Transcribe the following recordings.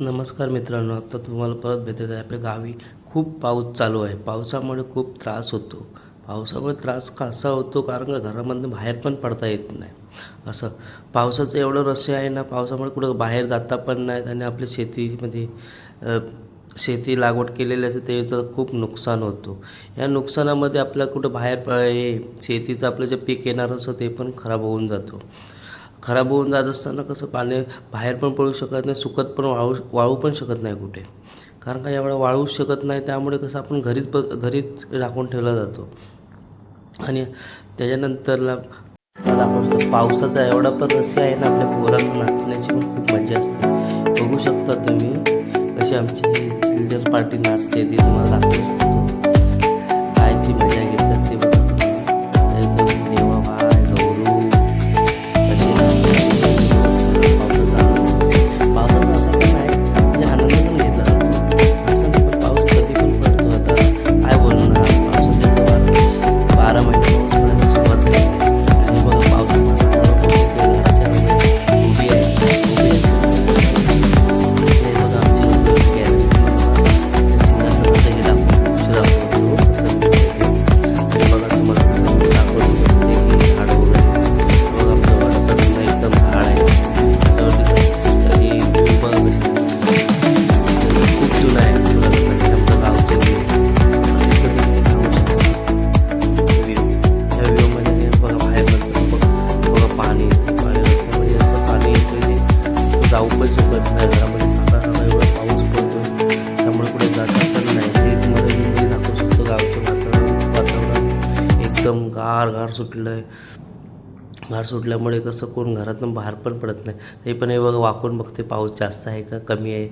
नमस्कार मित्रांनो आता तुम्हाला परत भेटत आहे. आपल्या गावी खूप पाऊस चालू आहे. पावसामुळे खूप त्रास होतो. पावसामुळे त्रास कसा होतो? कारण का घरामधून बाहेर पण पडता येत नाही. असं. पावसाचं एवढं रस्य आहे ना पावसामुळे कुठं बाहेर जाता पण नाहीत आणि आपल्या शेतीमध्ये शेती लागवड केलेली असते त्याचं खूप नुकसान होतो. या नुकसानामध्ये आपल्या कुठं बाहेर शेतीचं आपलं जे पीक येणार असतं ते पण खराब होऊन जातो. खराब होऊन जात असताना कसं पाणी बाहेर पण पडू शकत नाही सुकत पण वाळू वाळू पण शकत नाही कुठे. कारण का एवढा वाळूच शकत नाही त्यामुळे कसं आपण घरीच प घरीच राखून ठेवला जातो. आणि त्याच्यानंतरला आपण पावसाचा एवढा पण रस्सी आहे ना आपल्या पोरांना नाचण्याची पण खूप मजा असते. बघू शकता तुम्ही कशी आमची चिल्ड्रन पार्टी नाचते ती तुम्हाला दाखवू शकतो. असं शकत नाही. घरामध्ये सकाळ एवढा पाऊस पडतो त्यामुळे कुठे जात असताना नाही. ते तुम्हाला मी म्हणजे दाखवू शकतो गावचं वातावरण वातावरण. एकदम गार गार सुटलं आहे गार सुटल्यामुळे कसं कोण घरातून बाहेर पण पडत नाही. ते पण हे बघा वाकून बघते पाऊस जास्त आहे का कमी आहे.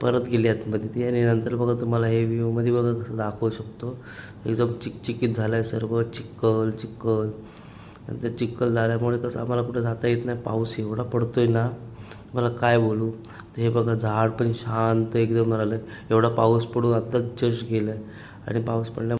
परत गेली आतमध्ये. ती आणि नंतर बघा तुम्हाला हे व्ह्यूमध्ये बघा कसं दाखवू शकतो. एकदम चिकचिकीत झालं आहे सर्व. चिखल चिखल. आणि ते चिखल झाल्यामुळे कसं आम्हाला कुठं जाता येत नाही. पाऊस एवढा पडतो आहे ना मला काय बोलू? तर हे बघा झाड पण शांत एकदम राहिलं एवढा पाऊस पडून आत्ताच जस्ट गेलं आहे आणि पाऊस पडल्या